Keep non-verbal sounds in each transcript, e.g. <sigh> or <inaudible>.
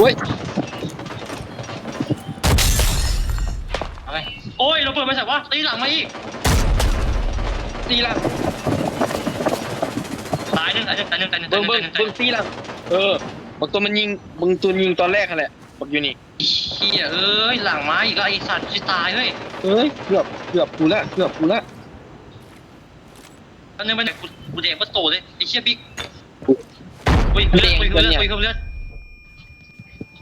เว้ยเอาไปโอ้ยเราเปิดมาจากว่าตีหลังมาอีกตีหลังตายหนึ่งตายหนึ่งตายหนึ่งตายหนึ่งเบิ้งตาเบิ้ยงหนึ่งเบิ้งตีหลังเออบักตัวมันยิงบังตัวยิงตอนแรกนั่นแหละบักอยู่นี่เฮียเอ้ยหลังมาอีกแล้วไอสัตว์จะตายเฮ้ยเอ้ยเกือบเกือบกูละเกือบกูละอันนี้มันกูกูเด็กว่าโตเลยไอเชี่ยบิ๊กคุยเลือดคุยเลือดคุยเลือด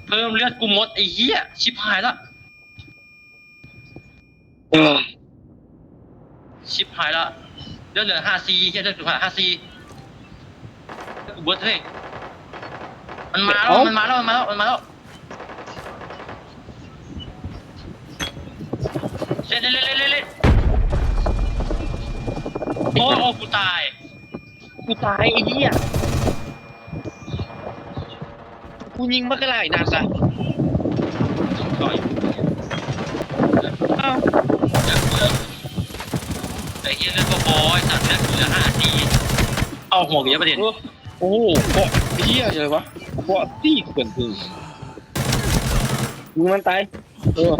เพิ่มเลือดกูหมดไอ้เหี้ยชิบหายละเออชิบหายละเลือดเหลือห้าซีเหี้ยเลือดเหลือห้าซีกูเบิร์ดเฮ้ยมันมาแล้วมันมาแล้วมันมาแล้วมันมาแล้วเล่นเล่นเล่นเล่นเล่นโอ้โอ้กูตายกูตายไอ้เหี้ย กูยิงมากระไรนานซะต่อยอ้าวไอ้เหี้ยเลือดก็บอยสัตว์เลือดเหลือห้าซีเอาหัวกูเยอะประเด็นโอ้โหเกาะไอ้เหี้ยอะไรวะเกาะตีเกินพึ่งยิงมันตายเออ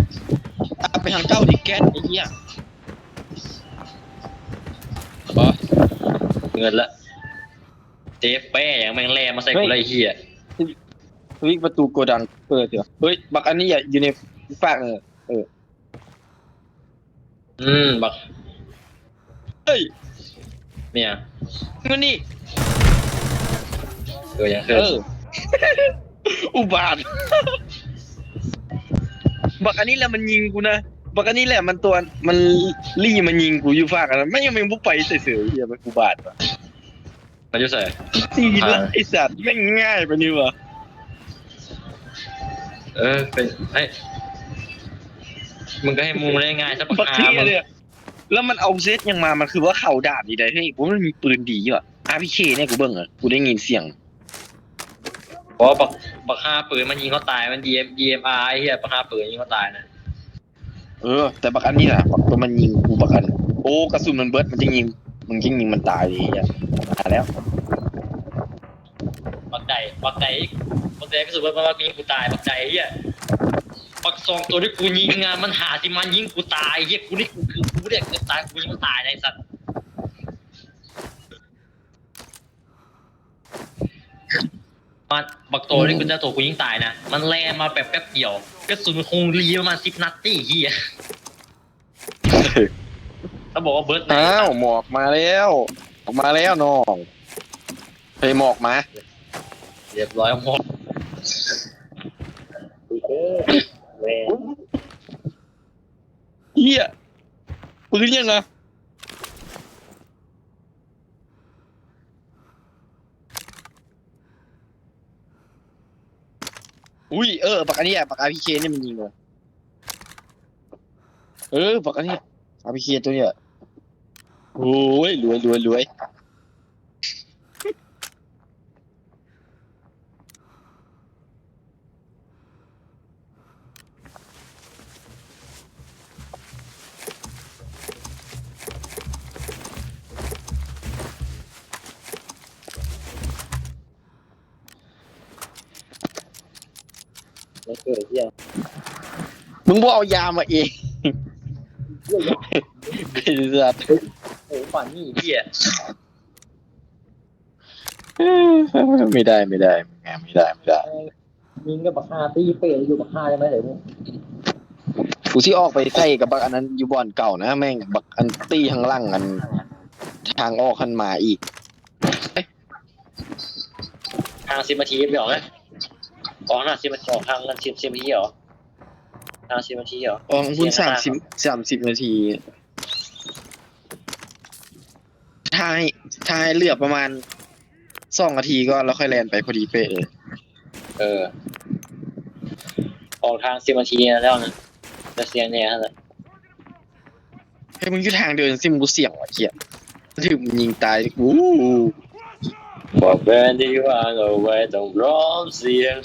ตามไปทางเก้าดิแก๊สไอ้เหี้ยบอเงินละเจ๊แป้ยังแม่งแร่มาใส่กูเลยไอ้เหี้ย เฮ้ยประตูโกดังเปิดเดี๋ยวเฮ้ยบักอันนี้อย่าอยู่ในฝากเออเออ อืมบักเฮ้ยเนี่ยมันนี่เออยังเคเอยออุบาท บักอันนี้แหละมันยิงกูนะ บักอันนี้แหละมันตัวมันลี่มันยิงกูอยู่ฝากกันไม่ยังไม่บุกไปเสือๆเฮียมันอุบาทว่ะมันจะใส่ตีละไอสัตว์ไม่งง่ายไปนี่วะ เออเป็นเฮ้ยมึงก็ให้มุงได้ง่ายสักบักหาเทียมึงเนี่ยแล้วมันเอาเซตยังมา มันคือว่าเข่าดาบดีได้เฮ้ยกูมันมีปืนดีว่ะอาร์พีเคเนี่ยกูเบิ่งอะกูได้ยินเสียง เพราะบักบักห้าปืนมันยิงเขาตายมัน DM DMR ไอ้เหี้ยบักห้าปืนยิงเขาตายนะเออ แต่บักอันนี้น่ะบักตัวมันยิงกูบักอัน โอ้กระสุนมันเบิร์ดมันจะยิงมึงยิงยิงมันตายเลยอะตายแล้วบักใดบักใด บักใดก็สุดว่าบักยิงกูตายบักใดไอ้เหี้ยบักสองตัวที่กูยิงงานมันหาสิมันยิงกูตายไอ้เหี้ยกูนี่กูคือกูเนี่ยเกือบตายกูยิงมันตายในสัตว์มันบักโตที่กูจะตัวกูยิงตายนะ มันแลมาแบบแป๊บเดียวกระสุนคงรีประมาณสิบนัดตีเหี้ยถ้าบอกว่าเบิร์ดอ้าวหมอกมาแล้วออกมาแล้วน้องเฮ้ยหมอกมา เรียบร้อยหมด แม่เฮียปืนยังไงอุ้ยเออปากอันนี้อะปากอาพีเคนี่มันยิงเลยเออปากอันนี้อาพีเคตัวเนี้ยโอ้ยรวยรวยรวย เอายามาเองไอ้สัตว์โอ้ฝันนี่เหี้ยไม่ได้ไม่ได้ไม่ได้ไม่ได้มิงกับบักฮาตีเปรอยู่บักฮาใช่ไหมเดี๋ยวมึงกูที่ออกไปใส่กับบักอันนั้นอยู่บ่อนเก่านะแม่งบักอันตี้ข้างล่างอัน ทางออกขันมาอีกทางสิบนาทีไม่ออกนะออกหน้าสิบนาทีออกทางนั้นสิบสิบนาทีเหรอ ทางสิบนาทีเหรอออกคุณสามสิบสามสิบนาทีถ้าให้ถ้าให้เลือกประมาณสองนาทีก็แล้วค่อยแลนไปพอดีเป๊ะเลยเออ ออกทางสิบนาทีแล้วนะจะเสียแน่ฮะให้มึงอยู่ทางเดินซิมงกูเสี่ยงว่ะเกียถึงมึงยิงตายกูบอกแฟนที่ว่าเอาไว้ต้องร้องเสียง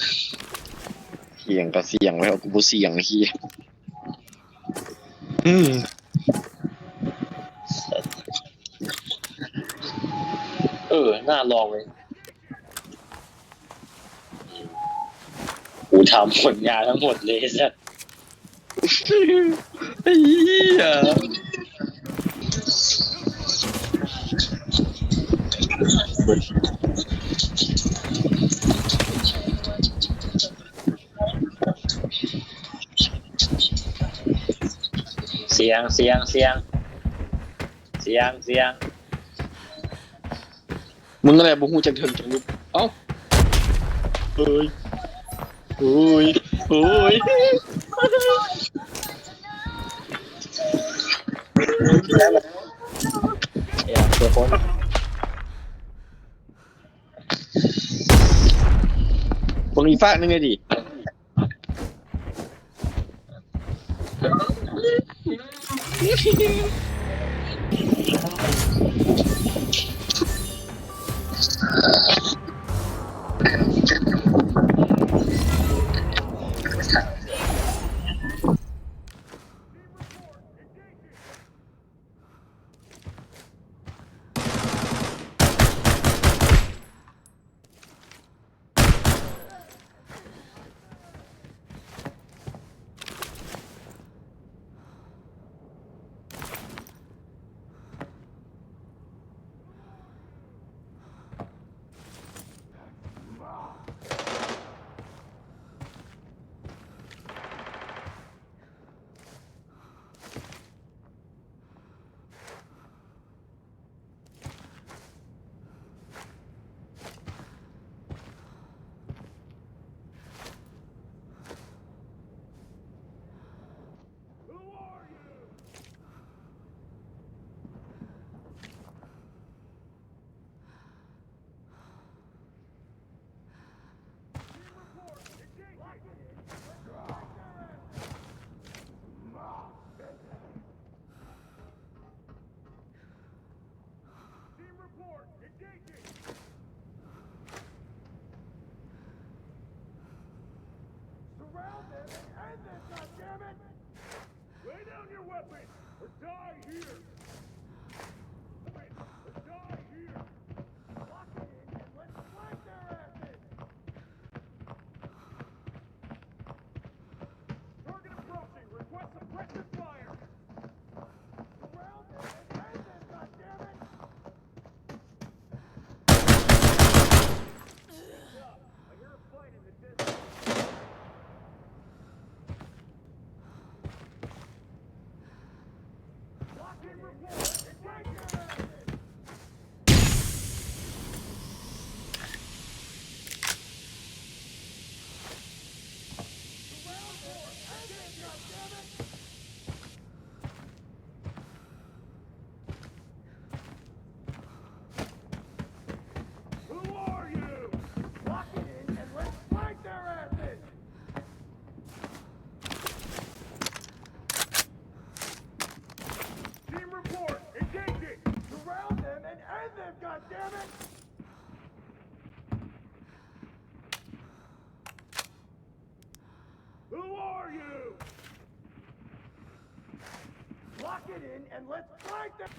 เสี่ยงก็เสี่ยงแล้วกูบ่เสี่ยงไอ้เฮียอืมเออ น่าลองเลยกูทำผลงานทั้งหมดเลยไอ้สัสไอ้เหี้ย สียงเสียงเสียง เสียงเสียง มึงอะไรบุหูจักเถิงจังลุกเอ้าเฮ้ยเฮ้ยเฮ้ยเสียงตัวคนมึงอีฟากนึงไงดิ ん? <laughs> Die here! in and let's fight them.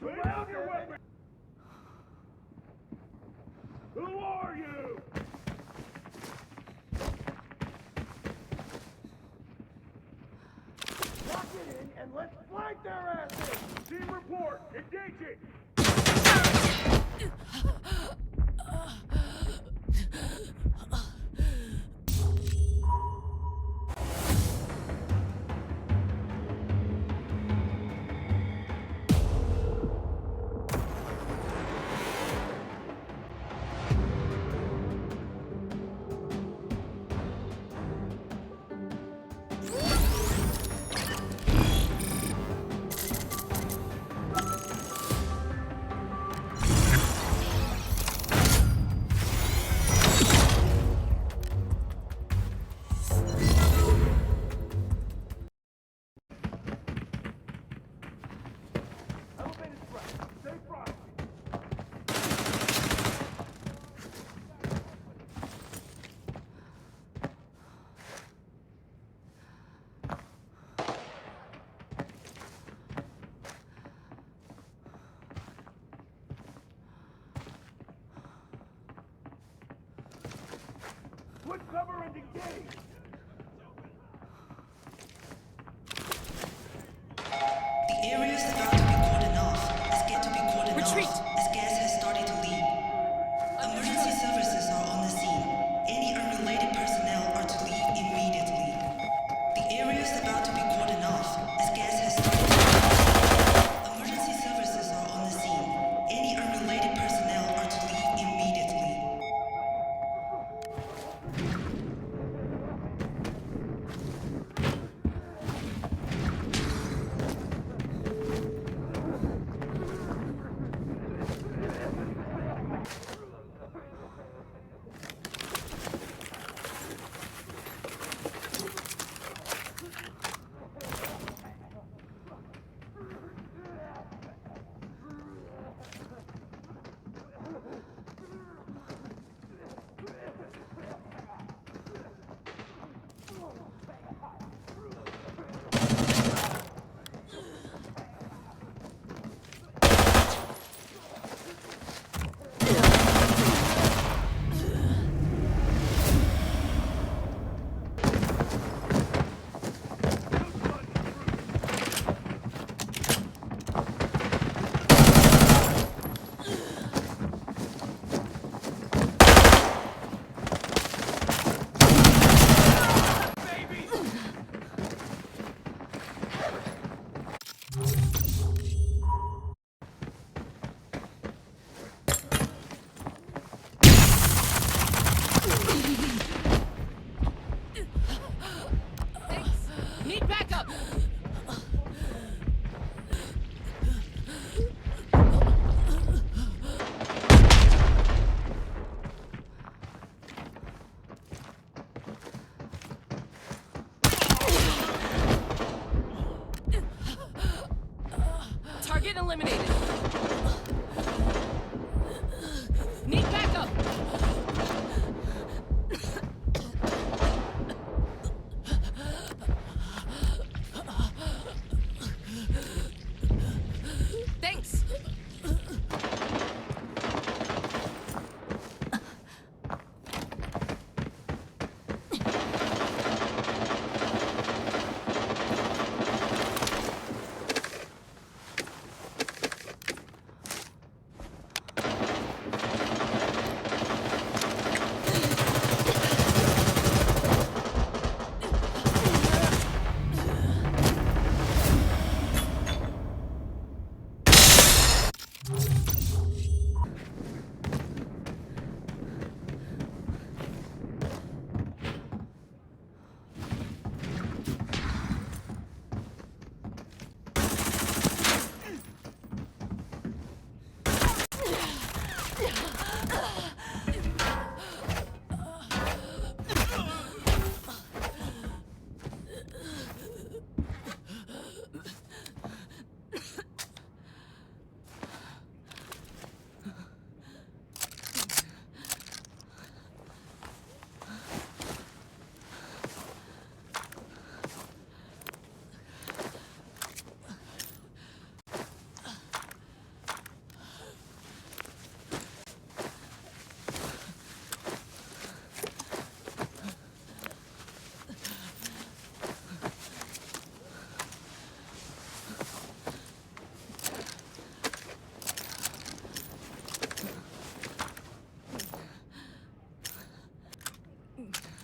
Surround your weapon. Who are you? Lock it in and let's fight their asses. Team report. Engaging. mm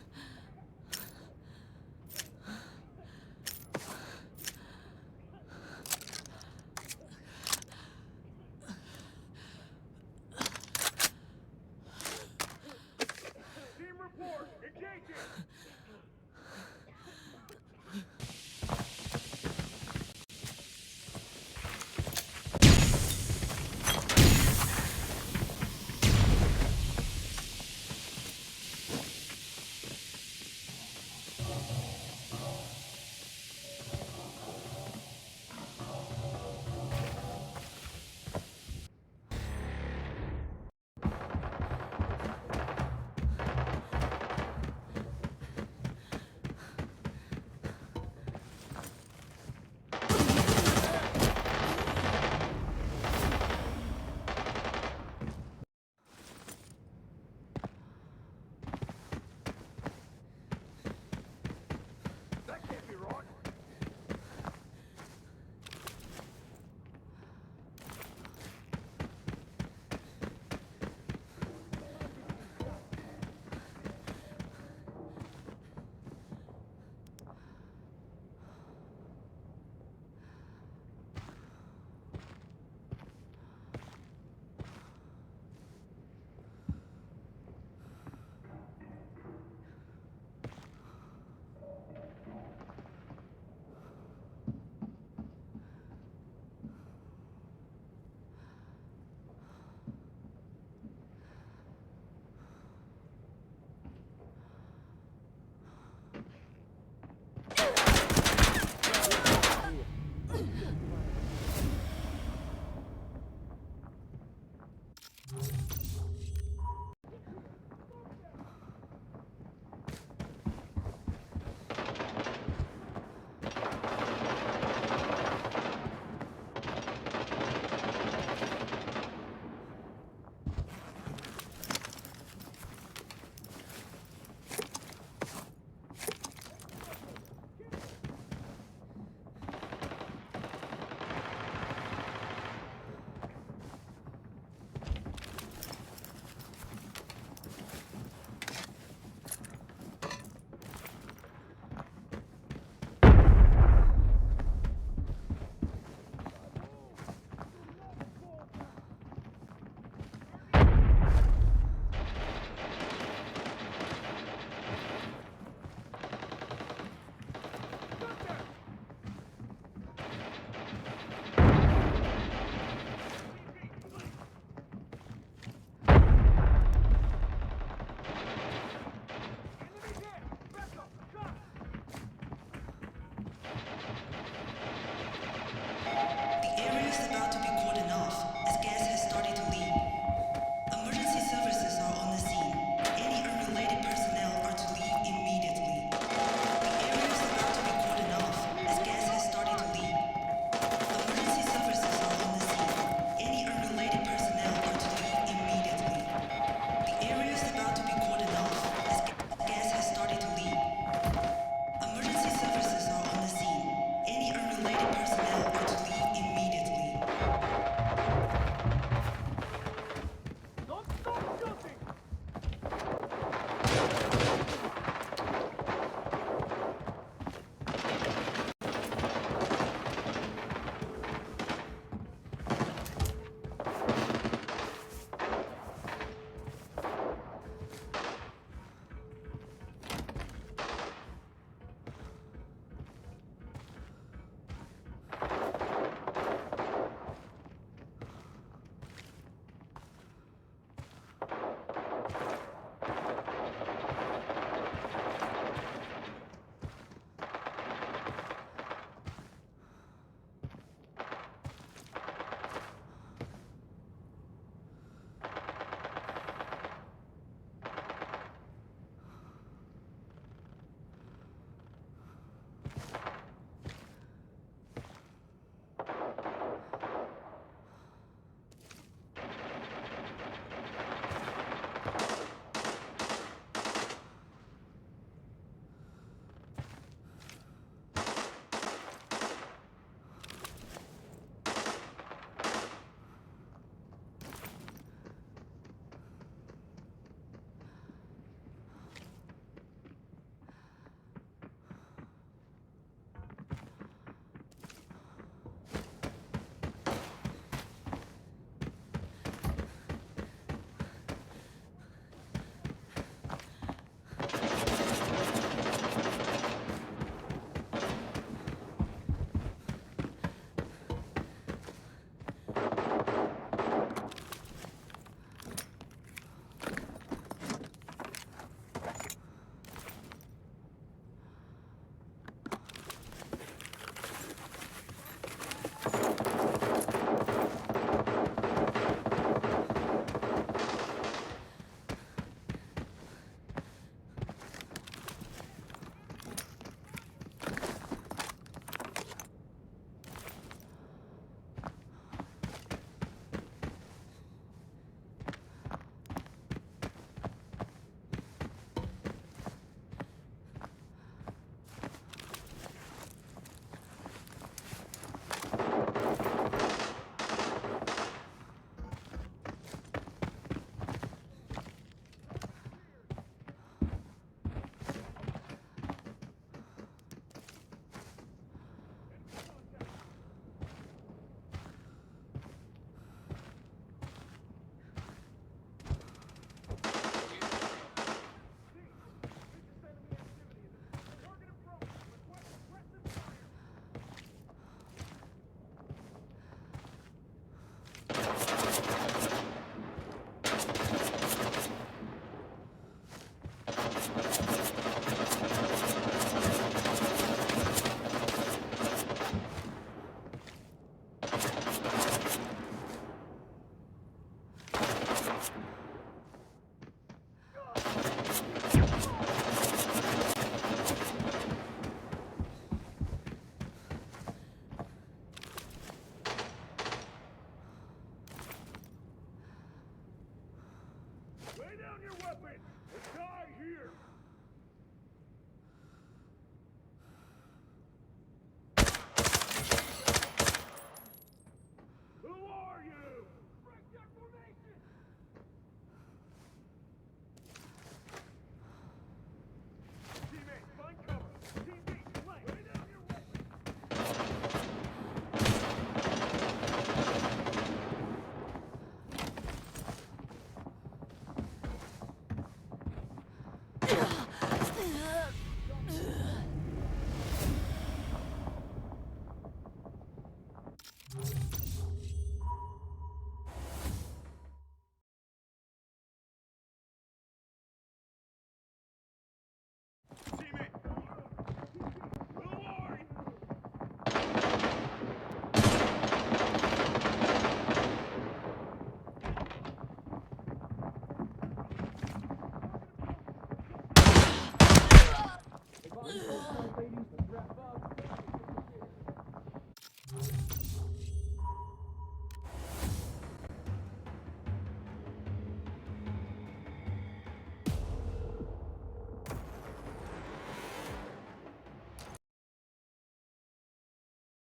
down your weapon! It's time